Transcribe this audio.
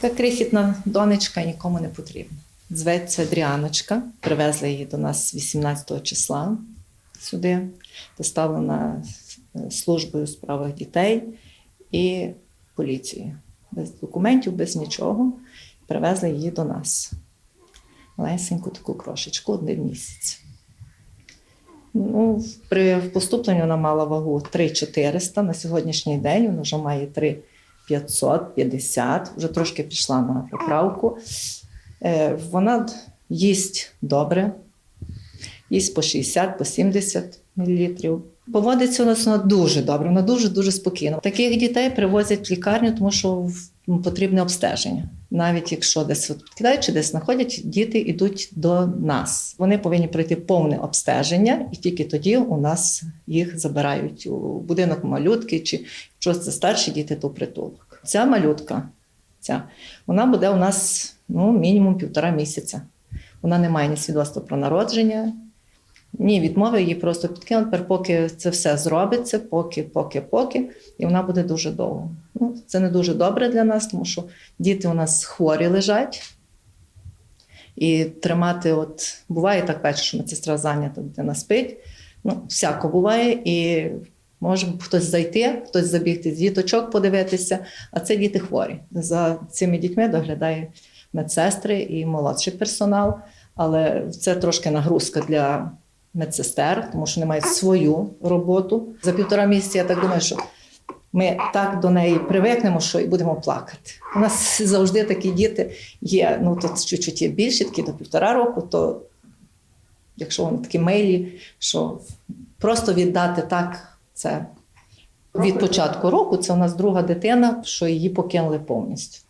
Така крихітна донечка нікому не потрібна. Зветься Дріаночка. Привезли її до нас 18 числа сюди, доставлена е, службою у справах дітей і поліцією. Без документів, без нічого. Привезли її до нас. Лесеньку таку крошечку, один місяць. Ну, при поступленні вона мала вагу 3400. На сьогоднішній день вона вже має 3550, вже трошки пішла на поправку. Е, Вона їсть добре, їсть по 60, по 70 мл. Поводиться у нас вона дуже добре, вона дуже-дуже спокійно. Таких дітей привозять в лікарню, тому що потрібне обстеження. Навіть якщо десь от кидають чи десь знаходять, діти йдуть до нас. Вони повинні пройти повне обстеження, і тільки тоді у нас їх забирають у будинок малютки, чи якщо це старші діти, то притулок. Ця малютка, ця, вона буде у нас ну, мінімум півтора місяця. Вона не має ні свідоцтва про народження, ні, відмови її просто підкинуть, поки це все зробиться, поки, поки, поки, і вона буде дуже довго. Ну, це не дуже добре для нас, тому що діти у нас хворі лежать. І тримати, от буває так бачиш, що медсестра зайнята, дитина спить. Ну, всяко буває, і може хтось зайти, хтось забігти з діточок подивитися, а це діти хворі. За цими дітьми доглядає медсестри і молодший персонал. Але це трошки нагрузка для медсестер, тому що вони мають свою роботу. За півтора місяця я так думаю, що ми так до неї привикнемо, що і будемо плакати. У нас завжди такі діти є. Ну тут чуть-чуть є більші, такі до півтора року, то якщо вони такі милі, що просто віддати так, це від початку року. Це у нас друга дитина, що її покинули повністю.